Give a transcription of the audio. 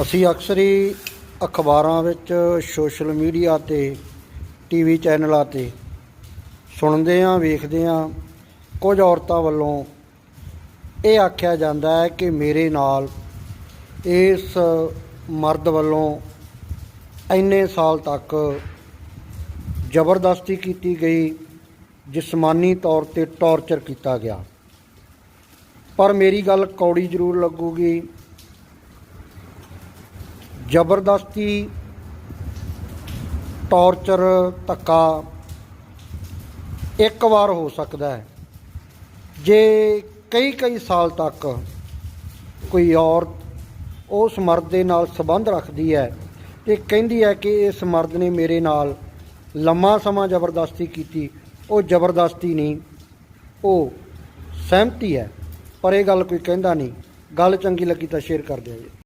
ਅਸੀਂ ਅਕਸਰ ਹੀ ਅਖਬਾਰਾਂ ਵਿੱਚ ਸੋਸ਼ਲ ਮੀਡੀਆ ਤੇ ਟੀਵੀ ਚੈਨਲਾਂ ਤੇ ਸੁਣਦੇ ਹਾਂ, ਵੇਖਦੇ ਹਾਂ। ਕੁਝ ਔਰਤਾਂ ਵੱਲੋਂ ਇਹ ਆਖਿਆ ਜਾਂਦਾ ਹੈ ਕਿ ਮੇਰੇ ਨਾਲ ਇਸ ਮਰਦ ਵੱਲੋਂ ਇੰਨੇ ਸਾਲ ਤੱਕ ਜ਼ਬਰਦਸਤੀ ਕੀਤੀ ਗਈ, ਜਿਸਮਾਨੀ ਤੌਰ ਤੇ ਟੌਰਚਰ ਕੀਤਾ ਗਿਆ। ਪਰ ਮੇਰੀ ਗੱਲ ਕੌੜੀ ਜ਼ਰੂਰ ਲੱਗੂਗੀ। ਜ਼ਬਰਦਸਤੀ, ਟੌਰਚਰ, ਧੱਕਾ ਇੱਕ ਵਾਰ ਹੋ ਸਕਦਾ ਹੈ। ਜੇ ਕਈ ਕਈ ਸਾਲ ਤੱਕ ਕੋਈ ਔਰਤ ਉਸ ਮਰਦ ਦੇ ਨਾਲ ਸੰਬੰਧ ਰੱਖਦੀ ਹੈ ਤੇ ਕਹਿੰਦੀ ਹੈ ਕਿ ਇਸ ਮਰਦ ਨੇ ਮੇਰੇ ਨਾਲ ਲੰਮਾ ਸਮਾਂ ਜ਼ਬਰਦਸਤੀ ਕੀਤੀ, ਉਹ ਜ਼ਬਰਦਸਤੀ ਨਹੀਂ, ਉਹ ਸਹਿਮਤੀ ਹੈ, ਪਰ ਇਹ ਗੱਲ ਕੋਈ ਕਹਿੰਦਾ ਨਹੀਂ। ਗੱਲ ਚੰਗੀ ਲੱਗੀ ਤਾਂ ਸ਼ੇਅਰ ਕਰ ਦਿਓ ਜੀ।